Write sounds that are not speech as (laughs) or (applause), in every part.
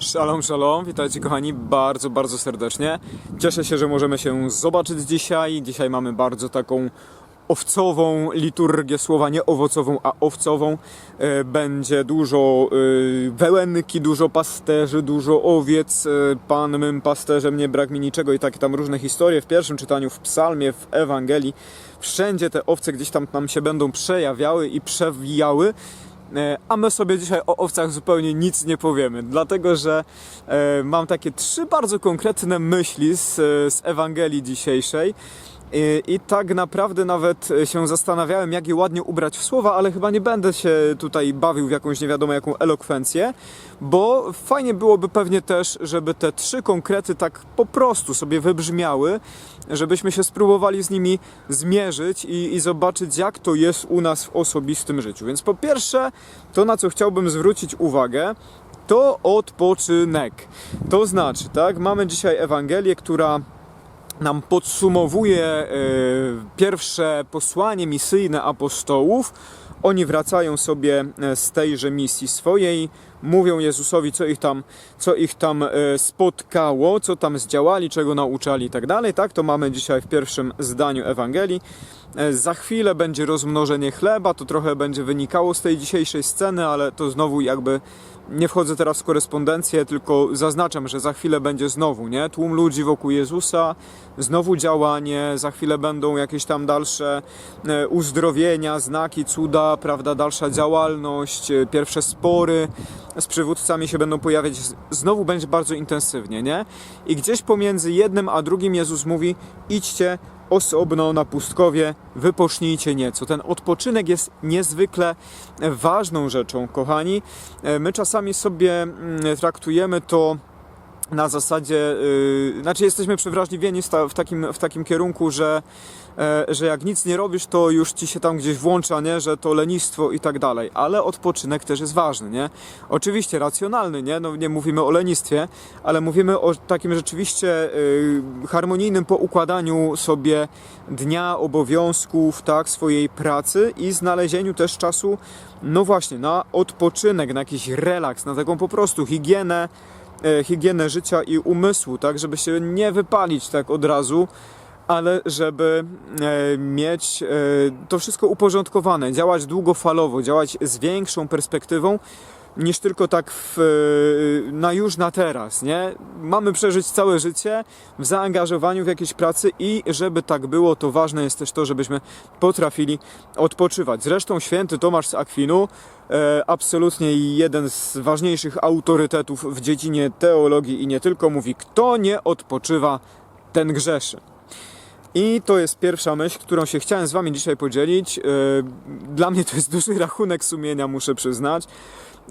Shalom, shalom, witajcie kochani bardzo, bardzo serdecznie. Cieszę się, że możemy się zobaczyć dzisiaj. Dzisiaj mamy bardzo taką owcową liturgię słowa, nie owocową, a owcową. E, Będzie dużo e, wełenki, dużo pasterzy, dużo owiec. E, Pan mym pasterzem, nie brak mi niczego i takie tam różne historie w pierwszym czytaniu, w psalmie, w Ewangelii. Wszędzie te owce gdzieś tam nam się będą przejawiały i przewijały. E, A my sobie dzisiaj o owcach zupełnie nic nie powiemy, dlatego że e, mam takie trzy bardzo konkretne myśli z, z Ewangelii dzisiejszej. I, tak naprawdę nawet się zastanawiałem, jak je ładnie ubrać w słowa, ale chyba nie będę się tutaj bawił w jakąś nie wiadomo jaką elokwencję, bo fajnie byłoby pewnie też, żeby te trzy konkrety tak po prostu sobie wybrzmiały, żebyśmy się spróbowali z nimi zmierzyć i, i zobaczyć, jak to jest u nas w osobistym życiu. Więc po pierwsze, to na co chciałbym zwrócić uwagę, to odpoczynek. To znaczy, tak, mamy dzisiaj Ewangelię, która nam podsumowuje e, pierwsze posłanie misyjne apostołów. Oni wracają sobie e, z tejże misji swojej, mówią Jezusowi, co ich tam, co ich tam e, spotkało, co tam zdziałali, czego nauczali i tak dalej. Tak, to mamy dzisiaj w pierwszym zdaniu Ewangelii. Za chwilę będzie rozmnożenie chleba, to trochę będzie wynikało z tej dzisiejszej sceny, ale to znowu jakby nie wchodzę teraz w korespondencję, tylko zaznaczam, że za chwilę będzie znowu, nie? Tłum ludzi wokół Jezusa, znowu działanie, za chwilę będą jakieś tam dalsze e, uzdrowienia, znaki, cuda, prawda, dalsza działalność, e, pierwsze spory z przywódcami się będą pojawiać, znowu będzie bardzo intensywnie, nie? I gdzieś pomiędzy jednym a drugim Jezus mówi: idźcie osobno na pustkowie, wypocznijcie nieco. Ten odpoczynek jest niezwykle ważną rzeczą, kochani. E, My czasami sobie mm, traktujemy to na zasadzie, yy, znaczy jesteśmy przewrażliwieni w, ta, w, takim, w takim kierunku, że, e, że jak nic nie robisz, to już ci się tam gdzieś włącza, nie? że to lenistwo i tak dalej, ale odpoczynek też jest ważny, nie? Oczywiście racjonalny, nie? No, nie mówimy o lenistwie, ale mówimy o takim rzeczywiście yy, harmonijnym poukładaniu sobie dnia, obowiązków, tak, swojej pracy i znalezieniu też czasu, no właśnie, na odpoczynek, na jakiś relaks, na taką po prostu higienę, higienę życia i umysłu, tak, żeby się nie wypalić tak od razu, ale żeby e, mieć e, to wszystko uporządkowane, działać długofalowo, działać z większą perspektywą niż tylko tak w, e, na już na teraz, nie? Mamy przeżyć całe życie w zaangażowaniu w jakieś pracy i żeby tak było, to ważne jest też to, żebyśmy potrafili odpoczywać. Zresztą święty Tomasz z Akwinu, e, absolutnie jeden z ważniejszych autorytetów w dziedzinie teologii i nie tylko, mówi, kto nie odpoczywa, ten grzeszy. I to jest pierwsza myśl, którą się chciałem z Wami dzisiaj podzielić. E, Dla mnie to jest (laughs) duży rachunek sumienia, muszę przyznać.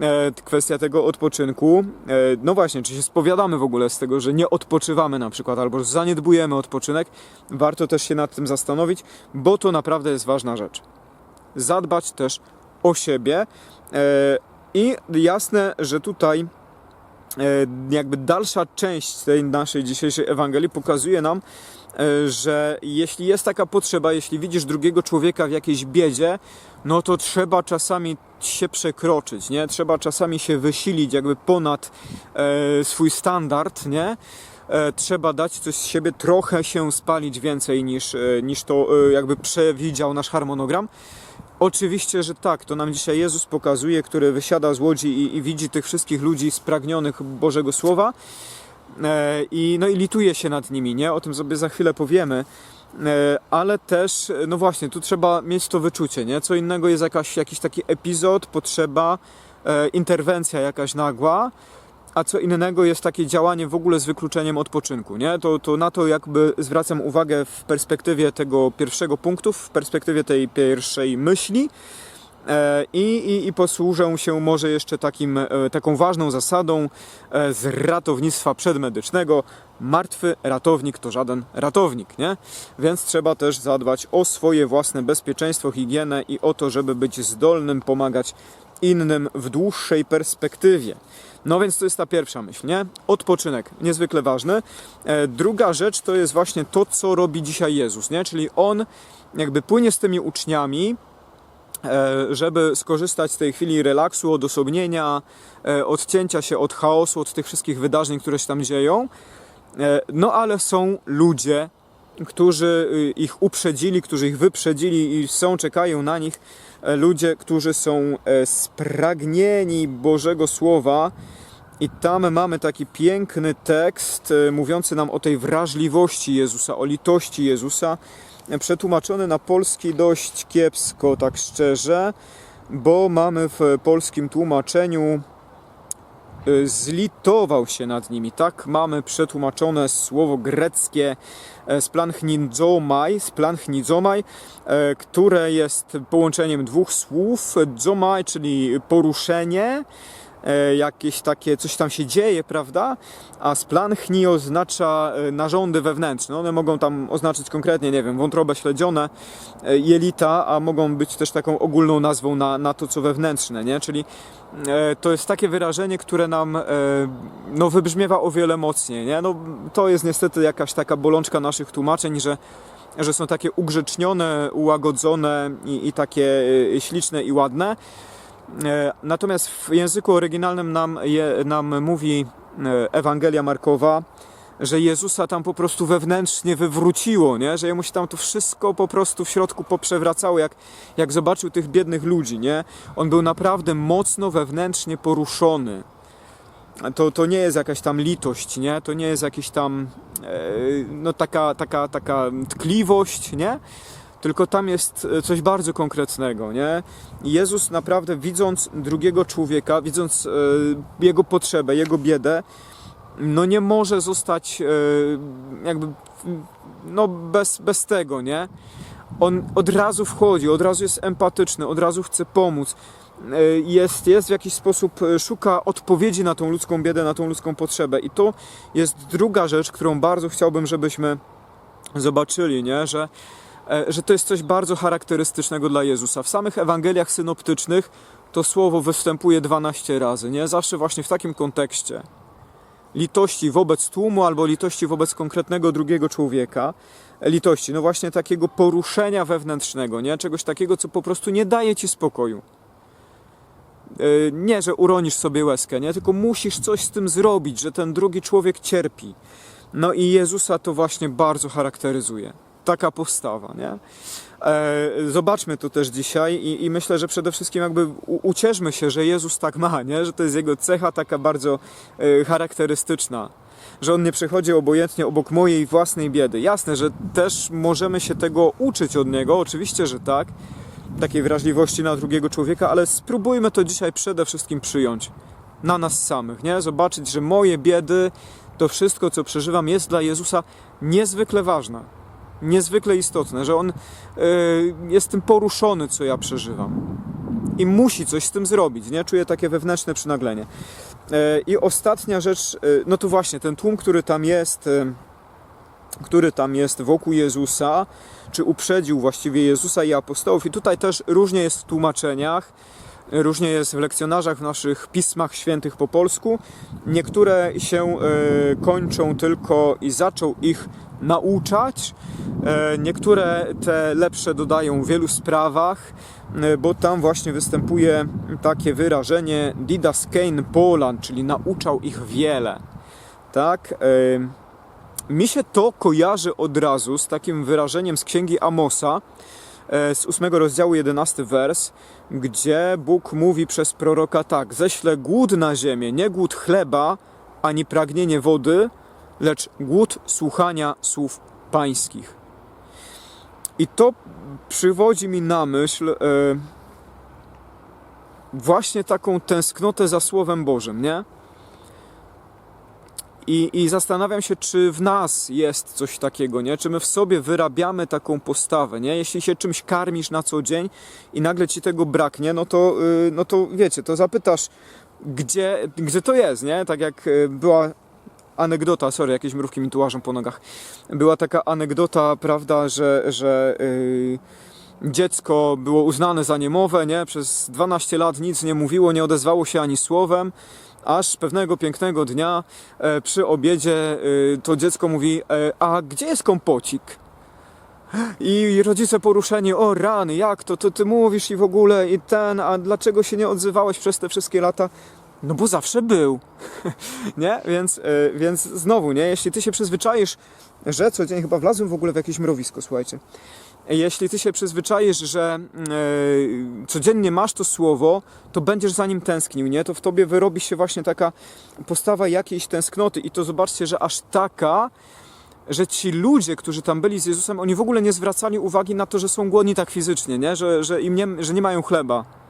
E, Kwestia tego odpoczynku. E, No właśnie, czy się spowiadamy w ogóle z tego, że nie odpoczywamy na przykład, albo zaniedbujemy odpoczynek. Warto też się nad tym zastanowić, bo to naprawdę jest ważna rzecz. Zadbać też o siebie. I jasne, że tutaj jakby dalsza część tej naszej dzisiejszej Ewangelii pokazuje nam, że jeśli jest taka potrzeba, jeśli widzisz drugiego człowieka w jakiejś biedzie, no to trzeba czasami się przekroczyć, nie? Trzeba czasami się wysilić jakby ponad e, swój standard, nie? E, trzeba dać coś z siebie, trochę się spalić więcej niż, e, niż to e, jakby przewidział nasz harmonogram. Oczywiście, że tak. To nam dzisiaj Jezus pokazuje, który wysiada z łodzi i, i widzi tych wszystkich ludzi spragnionych Bożego Słowa e, i, no i lituje się nad nimi, nie? O tym sobie za chwilę powiemy. E, ale też, e, no właśnie, tu trzeba mieć to wyczucie, nie? Co innego jest jakaś, jakiś taki epizod, potrzeba, e, interwencja jakaś nagła, a co innego jest takie działanie w ogóle z wykluczeniem odpoczynku, nie? To, to na to jakby zwracam uwagę w perspektywie tego pierwszego punktu, w perspektywie tej pierwszej myśli. E, I, i, I posłużę się może jeszcze takim, e, taką ważną zasadą e, z ratownictwa przedmedycznego. Martwy ratownik to żaden ratownik, nie? Więc trzeba też zadbać o swoje własne bezpieczeństwo, higienę i o to, żeby być zdolnym pomagać innym w dłuższej perspektywie. No więc to jest ta pierwsza myśl, nie? Odpoczynek, niezwykle ważny. Druga rzecz to jest właśnie to, co robi dzisiaj Jezus, nie? Czyli On jakby płynie z tymi uczniami, żeby skorzystać z tej chwili relaksu, odosobnienia, e, odcięcia się od chaosu, od tych wszystkich wydarzeń, które się tam dzieją. E, No ale są ludzie, którzy y, ich uprzedzili, którzy ich wyprzedzili i są, czekają na nich. E, Ludzie, którzy są e, spragnieni Bożego Słowa. I tam mamy taki piękny tekst e, mówiący nam o tej wrażliwości Jezusa, o litości Jezusa. E, Przetłumaczony na polski dość kiepsko, tak szczerze, bo mamy w polskim tłumaczeniu y, zlitował się nad nimi. Tak mamy przetłumaczone słowo greckie e, splanchnidzomai, splanchnidzomai, e, które jest połączeniem dwóch słów. Dzomai, czyli poruszenie, e, jakieś takie, coś tam się dzieje, prawda? A splanchni oznacza e, narządy wewnętrzne. One mogą tam oznaczyć konkretnie, nie wiem, wątrobę śledzione, e, jelita, a mogą być też taką ogólną nazwą na, na to, co wewnętrzne, nie? Czyli e, to jest takie wyrażenie, które nam e, no, wybrzmiewa o wiele mocniej, nie? No, to jest niestety jakaś taka bolączka naszych tłumaczeń, że że są takie ugrzecznione, ułagodzone i, i takie e, śliczne i ładne. E, Natomiast w języku oryginalnym nam, je, nam mówi e, Ewangelia Markowa, że Jezusa tam po prostu wewnętrznie wywróciło, nie? że jemu się tam to wszystko po prostu w środku poprzewracało, jak, jak zobaczył tych biednych ludzi. Nie? On był naprawdę mocno wewnętrznie poruszony. To, to nie jest jakaś tam litość, nie? to nie jest jakaś tam e, no, taka, taka, taka tkliwość, nie? Tylko tam jest e, coś bardzo konkretnego, nie? Jezus naprawdę widząc drugiego człowieka, widząc e, jego potrzebę, jego biedę, no nie może zostać e, jakby no bez, bez tego, nie? On od razu wchodzi, od razu jest empatyczny, od razu chce pomóc. Jest, jest w jakiś sposób, szuka odpowiedzi na tą ludzką biedę, na tą ludzką potrzebę. I to jest druga rzecz, którą bardzo chciałbym, żebyśmy zobaczyli, nie? Że, że to jest coś bardzo charakterystycznego dla Jezusa. W samych Ewangeliach synoptycznych to słowo występuje 12 razy, nie? Zawsze właśnie w takim kontekście litości wobec tłumu albo litości wobec konkretnego drugiego człowieka. Litości, no właśnie takiego poruszenia wewnętrznego, nie? Czegoś takiego, co po prostu nie daje ci spokoju. Yy, Nie, że uronisz sobie łezkę, nie? Tylko musisz coś z tym zrobić, że ten drugi człowiek cierpi. No i Jezusa to właśnie bardzo charakteryzuje. Taka postawa, nie? E, zobaczmy to też dzisiaj i, i myślę, że przede wszystkim jakby ucieszmy się, że Jezus tak ma, nie? Że to jest jego cecha taka bardzo e, charakterystyczna. Że on nie przechodzi obojętnie obok mojej własnej biedy. Jasne, że też możemy się tego uczyć od niego, oczywiście, że tak. Takiej wrażliwości na drugiego człowieka, ale spróbujmy to dzisiaj przede wszystkim przyjąć na nas samych, nie? Zobaczyć, że moje biedy, to wszystko, co przeżywam, jest dla Jezusa niezwykle ważne, niezwykle istotne, że On y, jest tym poruszony, co ja przeżywam i musi coś z tym zrobić, nie? Czuję takie wewnętrzne przynaglenie. E, I ostatnia rzecz, e, no to właśnie ten tłum, który tam jest, e, który tam jest wokół Jezusa, czy uprzedził właściwie Jezusa i apostołów. I tutaj też różnie jest w tłumaczeniach, różnie jest w lekcjonarzach w naszych pismach świętych po polsku. Niektóre się e, kończą tylko i zaczął ich nauczać. E, Niektóre te lepsze dodają w wielu sprawach, e, bo tam właśnie występuje takie wyrażenie didaskein polan, czyli nauczał ich wiele. Tak? E, mi się to kojarzy od razu z takim wyrażeniem z księgi Amosa, z 8 rozdziału 11 wers, gdzie Bóg mówi przez proroka tak: Ześlę głód na ziemię, nie głód chleba, ani pragnienie wody, lecz głód słuchania słów pańskich. I to przywodzi mi na myśl e, właśnie taką tęsknotę za Słowem Bożym, nie? I, I zastanawiam się, czy w nas jest coś takiego, nie? Czy my w sobie wyrabiamy taką postawę, nie? Jeśli się czymś karmisz na co dzień i nagle ci tego braknie, no to, yy, no to wiecie, to zapytasz, gdzie, gdzie to jest, nie? Tak jak yy, była anegdota, sorry, jakieś mrówki mi tu łażą po nogach. Była taka anegdota, prawda, że, że yy, dziecko było uznane za niemowę, nie? Przez 12 lat nic nie mówiło, nie odezwało się ani słowem, aż pewnego pięknego dnia e, przy obiedzie e, to dziecko mówi, e, a gdzie jest kompocik? I rodzice poruszeni, o rany, jak to, to ty mówisz i w ogóle i ten, a dlaczego się nie odzywałeś przez te wszystkie lata? No bo zawsze był, (laughs) nie? Więc, e, więc znowu, nie? Jeśli ty się przyzwyczaisz, że codziennie chyba wlazłem w ogóle w jakieś mrowisko, słuchajcie. Jeśli ty się przyzwyczaisz, że e, codziennie masz to słowo, to będziesz za nim tęsknił, nie? To w tobie wyrobi się właśnie taka postawa jakiejś tęsknoty i to zobaczcie, że aż taka, że ci ludzie, którzy tam byli z Jezusem, oni w ogóle nie zwracali uwagi na to, że są głodni tak fizycznie, nie? Że, że im nie, że nie mają chleba.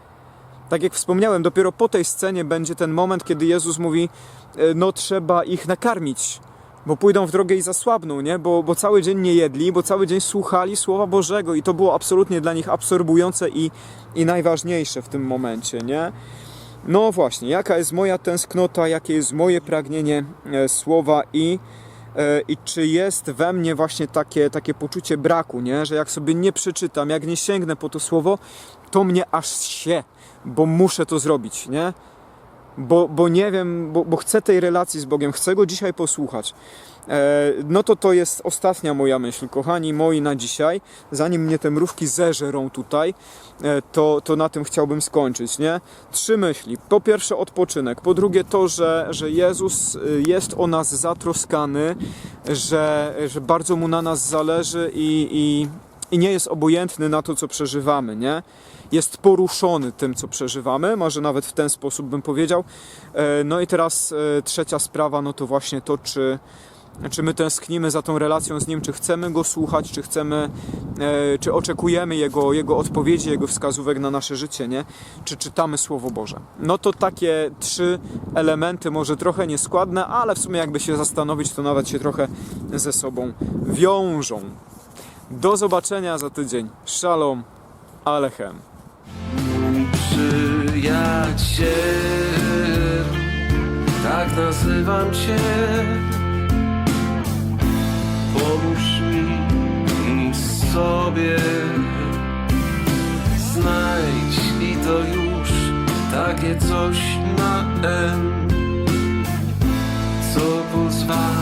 Tak jak wspomniałem, dopiero po tej scenie będzie ten moment, kiedy Jezus mówi, e, no trzeba ich nakarmić, bo pójdą w drogę i zasłabną, nie? Bo, bo cały dzień nie jedli, bo cały dzień słuchali Słowa Bożego i to było absolutnie dla nich absorbujące i, i najważniejsze w tym momencie, nie? No właśnie, jaka jest moja tęsknota, jakie jest moje pragnienie e, Słowa i, i czy jest we mnie właśnie takie, takie poczucie braku, nie? Że jak sobie nie przeczytam, jak nie sięgnę po to Słowo, to mnie aż się, bo muszę to zrobić, nie? Bo, bo nie wiem, bo, bo chcę tej relacji z Bogiem, chcę Go dzisiaj posłuchać. E, no to to jest ostatnia moja myśl, kochani moi na dzisiaj. Zanim mnie te mrówki zeżerą tutaj, e, to, to na tym chciałbym skończyć, nie? Trzy myśli. Po pierwsze odpoczynek, po drugie to, że, że Jezus y, jest o nas zatroskany, że, że bardzo Mu na nas zależy i, i, i nie jest obojętny na to, co przeżywamy, nie? Jest poruszony tym, co przeżywamy, może nawet w ten sposób bym powiedział. E, No i teraz e, trzecia sprawa, no to właśnie to, czy, czy my tęsknimy za tą relacją z Nim, czy chcemy Go słuchać, czy chcemy, e, czy oczekujemy Jego, Jego odpowiedzi, Jego wskazówek na nasze życie, nie? Czy czytamy Słowo Boże. No to takie trzy elementy, może trochę nieskładne, ale w sumie jakby się zastanowić, to nawet się trochę ze sobą wiążą. Do zobaczenia za tydzień. Szalom, Alechem. Mój przyjaciel, tak nazywam Cię. Pomóż mi i sobie. Znajdź i to już takie coś na M, co pozwala.